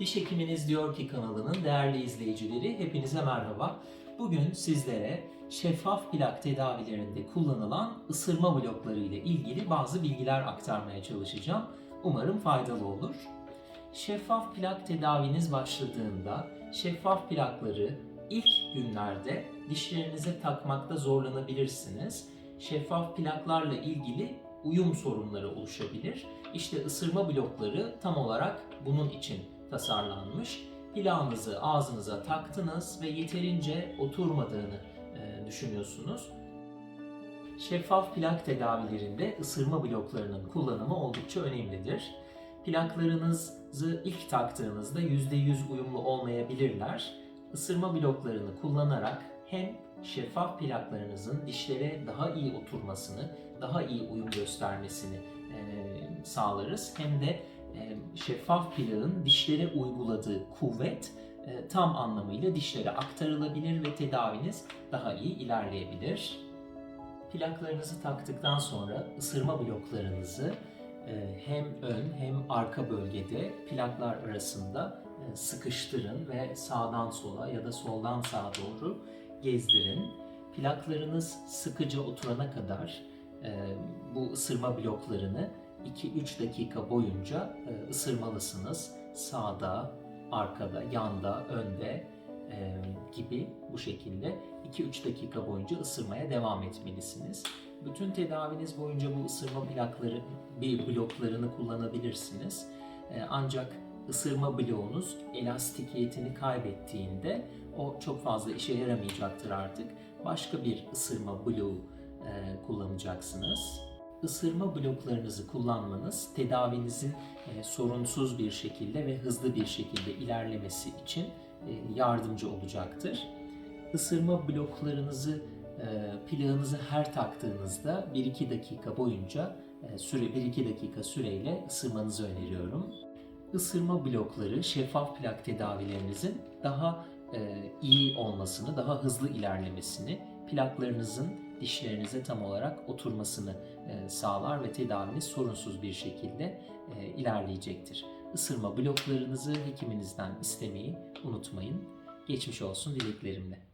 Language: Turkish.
Diş Hekiminiz Diyor Ki kanalının değerli izleyicileri hepinize merhaba. Bugün sizlere şeffaf plak tedavilerinde kullanılan ısırma blokları ile ilgili bazı bilgiler aktarmaya çalışacağım. Umarım faydalı olur. Şeffaf plak tedaviniz başladığında şeffaf plakları ilk günlerde dişlerinize takmakta zorlanabilirsiniz. Şeffaf plaklarla ilgili uyum sorunları oluşabilir. İşte ısırma blokları tam olarak bunun için tasarlanmış. Plağınızı ağzınıza taktınız ve yeterince oturmadığını e, düşünüyorsunuz. Şeffaf plak tedavilerinde ısırma bloklarının kullanımı oldukça önemlidir. Plaklarınızı ilk taktığınızda %100 uyumlu olmayabilirler. Isırma bloklarını kullanarak hem şeffaf plaklarınızın dişlere daha iyi oturmasını, daha iyi uyum göstermesini e, sağlarız. Hem de şeffaf plağın dişlere uyguladığı kuvvet e, tam anlamıyla dişlere aktarılabilir ve tedaviniz daha iyi ilerleyebilir. Plaklarınızı taktıktan sonra ısırma bloklarınızı e, hem ön hem arka bölgede plaklar arasında e, sıkıştırın ve sağdan sola ya da soldan sağa doğru gezdirin. Plaklarınız sıkıca oturana kadar bu ısırma bloklarını 2-3 dakika boyunca e, ısırmalısınız. Sağda, arkada, yanda, önde e, gibi bu şekilde 2-3 dakika boyunca ısırmaya devam etmelisiniz. Bütün tedaviniz boyunca bu ısırma plakları, bir bloklarını kullanabilirsiniz. E, ancak ısırma bloğunuz elastikiyetini kaybettiğinde o çok fazla işe yaramayacaktır artık. Başka bir ısırma bloğu kullanacaksınız. Isırma bloklarınızı kullanmanız tedavinizin e, sorunsuz bir şekilde ve hızlı bir şekilde ilerlemesi için e, yardımcı olacaktır. Isırma bloklarınızı e, plağınızı her taktığınızda 1-2 dakika boyunca e, süre 1-2 dakika süreyle ısırmanızı öneriyorum. Isırma blokları şeffaf plak tedavilerinizin daha e, iyi olmasını, daha hızlı ilerlemesini, plaklarınızın dişlerinize tam olarak oturmasını e, sağlar ve tedaviniz sorunsuz bir şekilde e, ilerleyecektir. Isırma bloklarınızı hekiminizden istemeyi unutmayın. Geçmiş olsun dileklerimle.